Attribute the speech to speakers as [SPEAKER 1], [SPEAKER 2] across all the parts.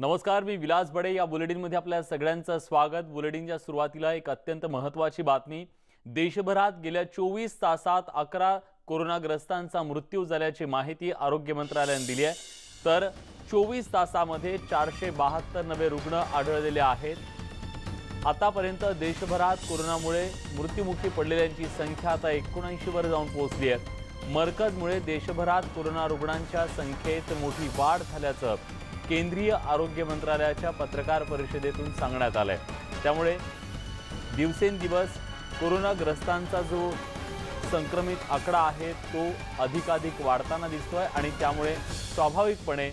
[SPEAKER 1] नमस्कार मी विलास बडे. या बुलेटिनमध्ये आपल्या सगळ्यांचं स्वागत. बुलेटिनच्या सुरुवातीला एक अत्यंत महत्त्वाची बातमी. देशभरात गेल्या चोवीस तासात अकरा कोरोनाग्रस्तांचा मृत्यू झाल्याची माहिती आरोग्य मंत्रालयाने दिली आहे. तर चोवीस तासामध्ये चारशे बहात्तर नवे रुग्ण आढळलेले आहेत. आतापर्यंत देशभरात कोरोनामुळे मृत्युमुखी पडलेल्यांची संख्या आता एकोणऐंशीवर जाऊन पोहोचली आहे. मरकजमुळे देशभरात कोरोना रुग्णांच्या संख्येत मोठी वाढ झाल्याचं केंद्रीय आरोग्य मंत्रालयाच्या पत्रकार परिषदेतून सांगण्यात आलंय. त्यामुळे दिवसेंदिवस कोरोनाग्रस्तांचा जो संक्रमित आकडा आहे तो अधिकाधिक वाढताना दिसतोय आणि त्यामुळे स्वाभाविकपणे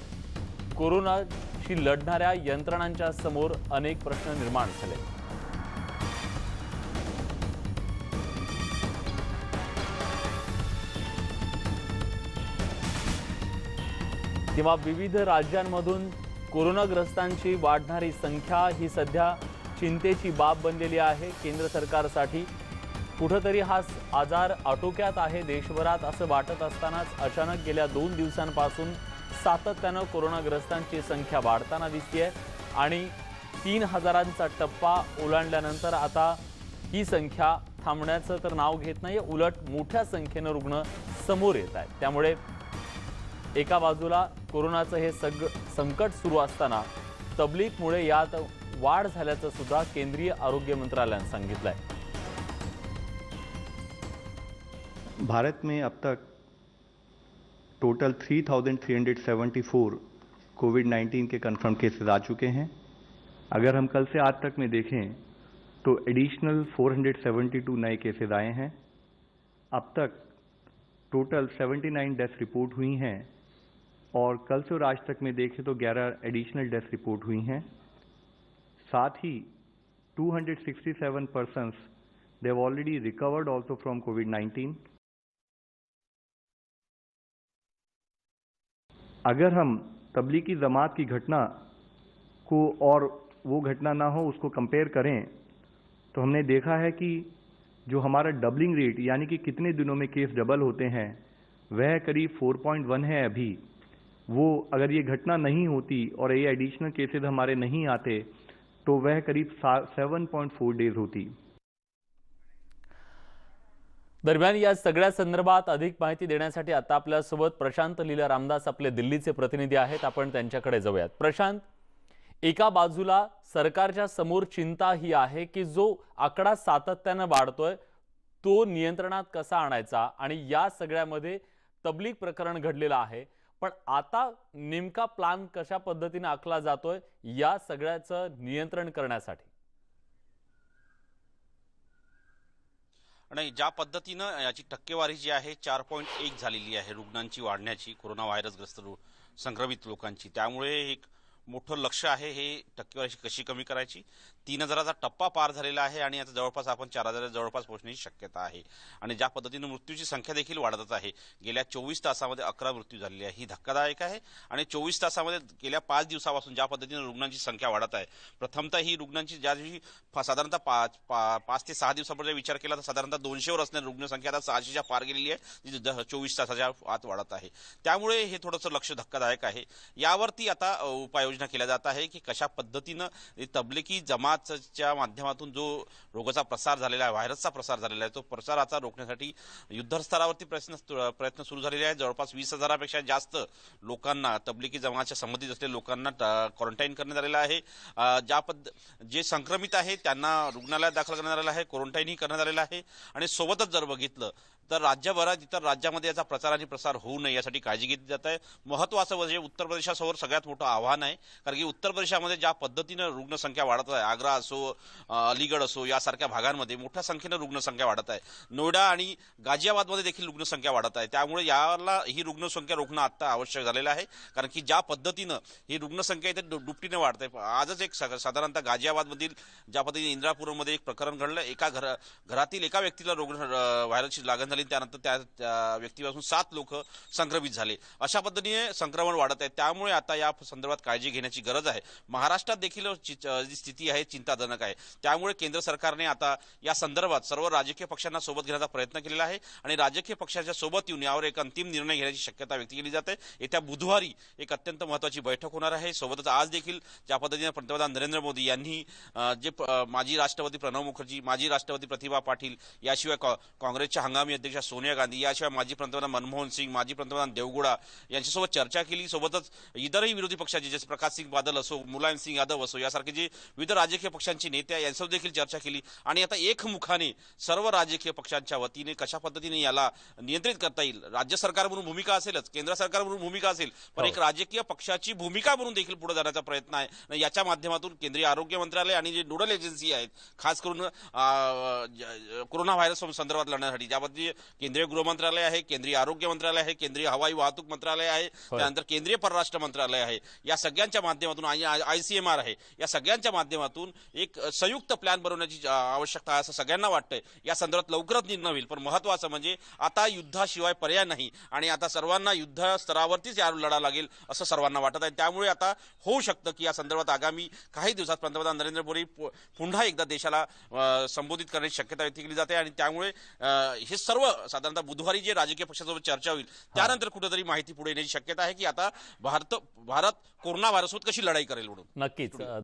[SPEAKER 1] कोरोनाशी लढणाऱ्या यंत्रणांच्या समोर अनेक प्रश्न निर्माण झाले. किंवा विविध राज्यांमधून कोरोनाग्रस्तांची वाढणारी संख्या ही सध्या चिंतेची बाब बनलेली आहे केंद्र सरकारसाठी. कुठंतरी हा आजार आटोक्यात आहे देशभरात असं वाटत असतानाच अचानक गेल्या दोन दिवसांपासून सातत्यानं कोरोनाग्रस्तांची संख्या वाढताना दिसते आणि तीन हजारांचा टप्पा ओलांडल्यानंतर आता ही संख्या थांबण्याचं तर नाव घेत नाही उलट मोठ्या संख्येनं रुग्ण समोर येत आहेत. त्यामुळे एका बाजूला कोरोनाचं सग संकट सुरू असताना तबलीगमुळे यात वाढ केंद्रीय आरोग्य मंत्रालयानं सांगितलंय.
[SPEAKER 2] भारत में अब तक टोटल 3,374 कोविड 19 के कंफर्म केसेस आ चुके हैं। अगर हम कल से आज तक में देखें तो एडिशनल 472 नए केसेस आए हैं। अब तक टोटल 79 डेथ रिपोर्ट हुई हैं। और कल से और आज तक में देखें तो 11 एडिशनल डेथ रिपोर्ट हुई हैं। साथ ही 267 persons they have already recovered also from COVID-19 अगर हम तबलीगी जमात की घटना को और वो घटना ना हो, उसको कंपेयर करें तो हमने देखा है कि जो हमारा डबलिंग रेट यानी कि कितने दिनों में केस डबल होते हैं, वह करीब 4.1 है अभी। वो अगर ये घटना नहीं होती और ये एडिशनल केसेस हमारे नहीं आते तो वह करीब 7.4 डेज होती।
[SPEAKER 1] दरम्यान या सगळ्या संदर्भात अधिक माहिती देण्यासाठी आता आपल्यासोबत प्रशांत लीला रामदास आपले दिल्लीचे प्रतिनिधी आहेत. आपण त्यांच्याकडे जाऊयात. प्रशांत एका बाजूला सरकारच्या समोर चिंता ही आहे की जो आकडा सातत्यानं वाढतोय तो नियंत्रणात कसा आणायचा? आणि या सगळ्यामध्ये तबलीग प्रकरण घडलेलं आहे. पण आता नेमका प्लान कशा पद्धतीने आखला जातोय या सगळ्याचं नियंत्रण करण्यासाठी?
[SPEAKER 3] नाही ज्या पद्धतीनं याची टक्केवारी जी आहे चार पॉईंट एक झालेली आहे रुग्णांची वाढण्याची कोरोना व्हायरसग्रस्त संक्रमित लोकांची. त्यामुळे एक मोठं लक्ष आहे हे टक्केवारी कशी कमी करायची? तीन हजाराचा टप्पा पार झालेला आहे आणि आता जवळपास आपण चार हजारा जवळपास पोहोचण्याची शक्यता आहे. आणि ज्या पद्धतीनं मृत्यूची संख्या देखील वाढतच आहे. गेल्या चोवीस तासामध्ये अकरा मृत्यू झालेली आहे. ही धक्कादायक आहे. आणि चोवीस तासामध्ये गेल्या पाच दिवसापासून ज्या पद्धतीनं रुग्णांची संख्या वाढत आहे प्रथमतः ही रुग्णांची ज्या दिवशी साधारणतः पाच पा- पाच ते सहा दिवसापर्यंत विचार केला तर साधारणतः दोनशेवर असणारी रुग्णसंख्या आता सहाशेच्या पार गेलेली आहे. जी द- चोवीस तासाच्या आत वाढत आहे. त्यामुळे हे थोडंसं लक्ष धक्कादायक आहे. यावरती आता उपाय उपाययोजना केल्या जात आहे की कशा पद्धतीनं तबलिकी जमातच्या माध्यमातून जो रोगाचा प्रसार झालेला आहे व्हायरसचा प्रसार झालेला आहे तो प्रसाराचा रोखण्यासाठी युद्धस्तरावरती प्रयत्न प्रयत्न सुरू झालेले आहेत. जवळपास वीस हजारापेक्षा जास्त लोकांना तबलिकी जमातच्या संबंधित असलेल्या लोकांना क्वारंटाईन करण्यात आलेलं आहे. ज्या पद्ध जे संक्रमित आहे त्यांना रुग्णालयात दाखल करण्यात आलेलं आहे क्वारंटाईनही करण्यात आलेलं आहे. आणि सोबतच जर बघितलं तर राज्यभरात इतर राज्यामध्ये याचा प्रचार आणि प्रसार होऊ नये यासाठी काळजी घेतली जात आहे. महत्वाचं म्हणजे उत्तर प्रदेशासमोर सगळ्यात मोठं आव्हान आहे. कारण की उत्तर प्रदेशामध्ये ज्या पद्धतीनं रुग्णसंख्या वाढत आहे आग्रा असो अलीगड असो यासारख्या भागांमध्ये मोठ्या संख्येनं रुग्णसंख्या वाढत आहे. नोएडा आणि गाझियाबादमध्ये देखील रुग्णसंख्या वाढत आहे. त्यामुळे याला ही रुग्णसंख्या रोखणं आत्ता आवश्यक झालेलं आहे. कारण की ज्या पद्धतीनं ही रुग्णसंख्या इथे दु- दुपटीने वाढते. आजच एक साधारणतः गाझियाबादमधील ज्या पद्धतीने इंद्रापूरमध्ये एक प्रकरण घडलं एका घर घरातील एका व्यक्तीला रुग्ण व्हायरसची लागण झाली त्यानंतर त्या व्यक्तीपासून सात लोक संक्रमित झाले. अशा पद्धतीने संक्रमण वाढत आहे. त्यामुळे आता या संदर्भात काळजी घेण्याची गरज आहे. महाराष्ट्रात देखील चि- जी स्थिती आहे चिंताजनक आहे. त्यामुळे केंद्र सरकारने आता या संदर्भात सर्व राजकीय पक्षांना सोबत घेण्याचा प्रयत्न केलेला आहे आणि राजकीय पक्षाच्या सोबत येऊन यावर एक अंतिम निर्णय घेण्याची शक्यता व्यक्त केली जाते. येत्या बुधवारी एक अत्यंत महत्वाची बैठक होणार आहे. सोबतच आज देखील ज्या पद्धतीने पंतप्रधान नरेंद्र मोदी यांनी जे प- माजी राष्ट्रपती प्रणव मुखर्जी माजी राष्ट्रपती प्रतिभा पाटील याशिवाय कॉ- काँग्रेसच्या हंगामी अध्यक्षा सोनिया गांधी याशिवाय माजी पंतप्रधान मनमोहन सिंग माजी पंतप्रधान देवगुडा यांच्यासोबत चर्चा केली. सोबतच इतरही विरोधी पक्षाचे जसे प्रकाश सिंग बादल असो मुलायम सिंग यादव असो यासारखे जे विविध राजकीय पक्षांची नेते यांच्यासोबत देखील चर्चा केली. आणि आता एकमुखाने सर्व राजकीय पक्षांच्या वतीने कशा पद्धतीने याला नियंत्रित करता येईल? राज्य सरकार म्हणून भूमिका असेलच केंद्र सरकार म्हणून भूमिका असेल पण
[SPEAKER 1] हो.
[SPEAKER 3] एक राजकीय पक्षाची भूमिका म्हणून देखील पुढे जाण्याचा प्रयत्न आहे. याच्या माध्यमातून केंद्रीय आरोग्य मंत्रालय आणि जे नोडल एजन्सी आहेत खास करून कोरोना व्हायरस संदर्भात लढण्यासाठी ज्यामध्ये केंद्रीय गृह मंत्रालय आहे केंद्रीय आरोग्य मंत्रालय आहे केंद्रीय हवाई वाहतूक मंत्रालय आहे त्यानंतर केंद्रीय परराष्ट्र मंत्रालय आहे. या सगळ्यांच्या माध्यमातून आय सी एम आर आहे. या सगळ्यांच्या माध्यमातून एक संयुक्त प्लॅन बनवण्याची आवश्यकता आहे असं सगळ्यांना वाटतंय. या संदर्भात लवकरच निर्णय होईल. पण महत्वाचं म्हणजे आता युद्धाशिवाय पर्याय नाही आणि आता सर्वांना युद्ध स्तरावरतीच या लढा लागेल असं सर्वांना वाटत आहे. त्यामुळे आता होऊ शकतं की या संदर्भात आगामी काही दिवसात पंतप्रधान नरेंद्र मोदी पुन्हा एकदा देशाला संबोधित करण्याची शक्यता व्यक्त केली जाते आणि त्यामुळे हे सर्व साधारणतः बुधवारी जे राजकीय पक्षासोबत चर्चा होईल त्यानंतर कुठेतरी माहिती पुढे येण्याची शक्यता आहे की आता भारत भारत कोरोना व्हायरससोबत कशी लढाई करेल म्हणून?
[SPEAKER 1] नक्कीच.